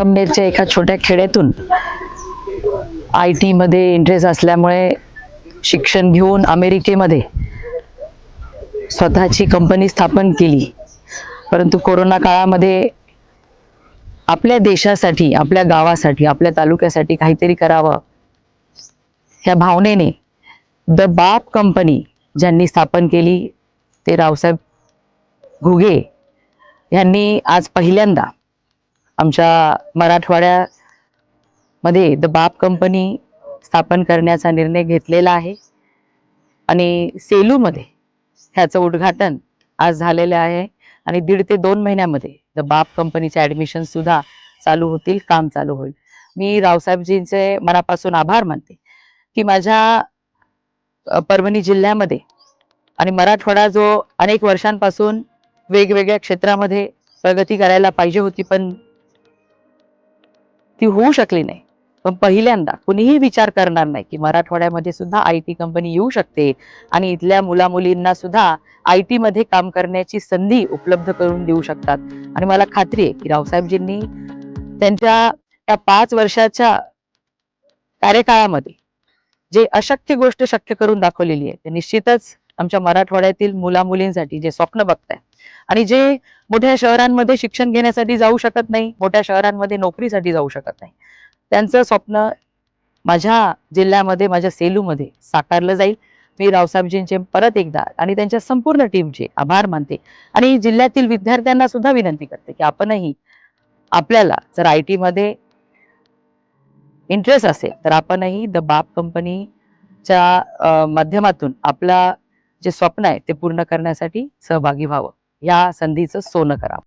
संगमनेरच्या एका छोट्या खेड्यातून आय टीमध्ये इंटरेस्ट असल्यामुळे शिक्षण घेऊन अमेरिकेमध्ये स्वतःची कंपनी स्थापन केली. परंतु कोरोना काळामध्ये आपल्या देशासाठी आपल्या गावासाठी आपल्या तालुक्यासाठी काहीतरी करावं ह्या भावनेने द बाप कंपनी ज्यांनी स्थापन केली ते रावसाहेब घुगे यांनी आज पहिल्यांदा आमच्या मराठवाड्यामध्ये द बाप कंपनी स्थापन करण्याचा निर्णय घेतलेला आहे. आणि सेलूमध्ये ह्याचं उद्घाटन आज झालेलं आहे. आणि दीड ते दोन महिन्यामध्ये द बाप कंपनीचे ॲडमिशन सुद्धा चालू होतील काम चालू होईल. मी रावसाहेबजींचे मनापासून आभार मानते की माझ्या परभणी जिल्ह्यामध्ये आणि मराठवाडा जो अनेक वर्षांपासून वेगवेगळ्या क्षेत्रामध्ये प्रगती करायला पाहिजे होती पण ती होऊ शकली नाही. पण पहिल्यांदा कुणीही विचार करणार नाही की मराठवाड्यामध्ये सुद्धा आय टी कंपनी येऊ शकते आणि इथल्या मुलामुलींना सुद्धा आय टीमध्ये काम करण्याची संधी उपलब्ध करून देऊ शकतात. आणि मला खात्री आहे की रावसाहेबजींनी त्यांच्या त्या पाच वर्षाच्या कार्यकाळामध्ये जे अशक्य गोष्ट शक्य करून दाखवलेली आहे ते निश्चितच आमच्या मराठवाड्यातील मुला मुलींसाठी जे स्वप्न बघताय. आणि जे मोठ्या शहरांमध्ये शिक्षण घेण्यासाठी जाऊ शकत नाही मोठ्या शहरांमध्ये नोकरीसाठी जाऊ शकत नाही. त्यांचं स्वप्न माझ्या जिल्ह्यामध्ये माझ्या सेलूमध्ये साकारलं जाईल. मी रावसाहेबजींचे परत एकदा आणि त्यांच्या संपूर्ण टीमचे आभार मानते. आणि जिल्ह्यातील विद्यार्थ्यांना सुद्धा विनंती करते की आपणही आपल्याला जर आय टीमध्ये इंटरेस्ट असेल तर आपणही द बाप कंपनीच्या माध्यमातून आपला जे स्वप्न आहे ते पूर्ण करण्यासाठी सहभागी व्हावं. या संधीचं सोनं करावं.